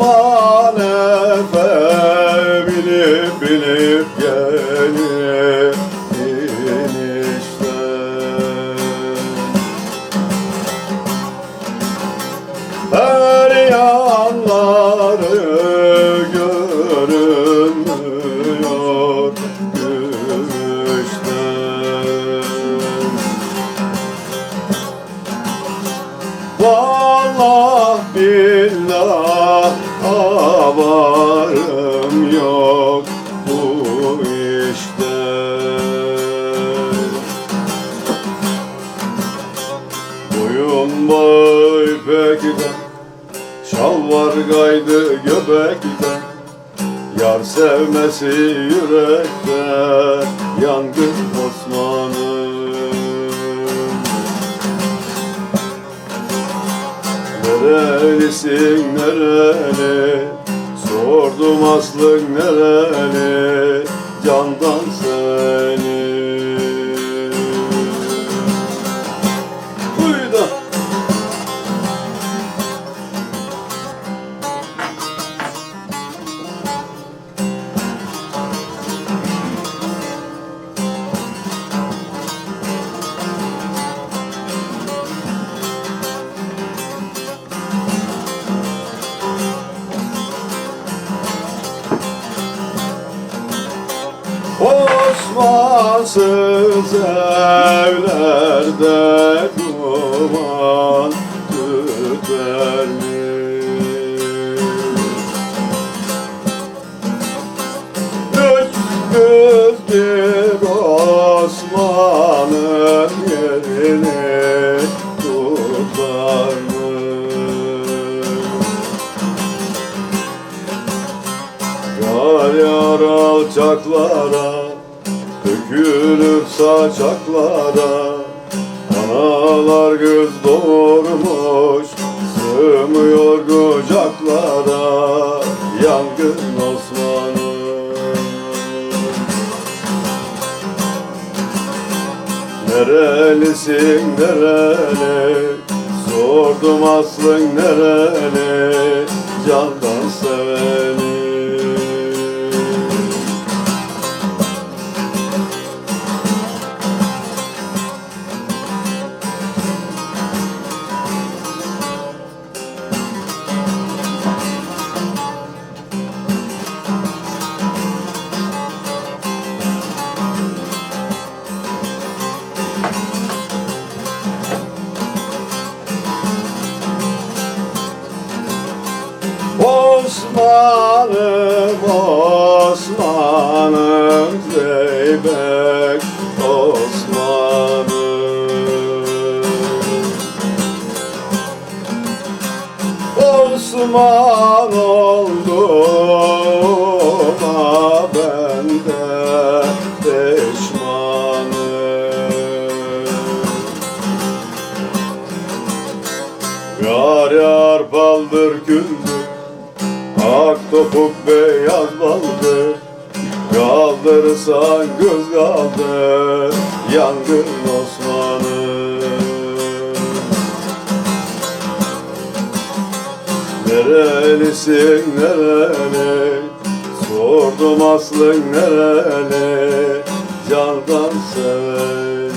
aman efe bilip bilip gelin işte Her yanları yarım yok bu işte. Boyun boy pekiden Şalvar kaydı göbekten. Yar sevmesi yürekte Yangın Osman'ım Nerelisin nereli Sordum aslın nereli Candan seni Osmansız evlerde duman tüter mi? Üç gözlük Osman'ın yerini tutar mı? Yar yar alçaklara Dökülür saçaklara Analar göz doğurmuş Sığmıyor kucaklara Yangın Osman'ım Nerelisin nereli? Sordum aslın nereli? Candan seveni Osman'ım, Osman'ım, Zeybek Osman'ım. Osman olduğuma ben de pişmanım Yar yar baldır küldür Ak topuk beyaz baldır Kaldırırsan göz kaldır Yangın Osman'ım Nerelisin nereli? Sordum aslın nereli? Candan sever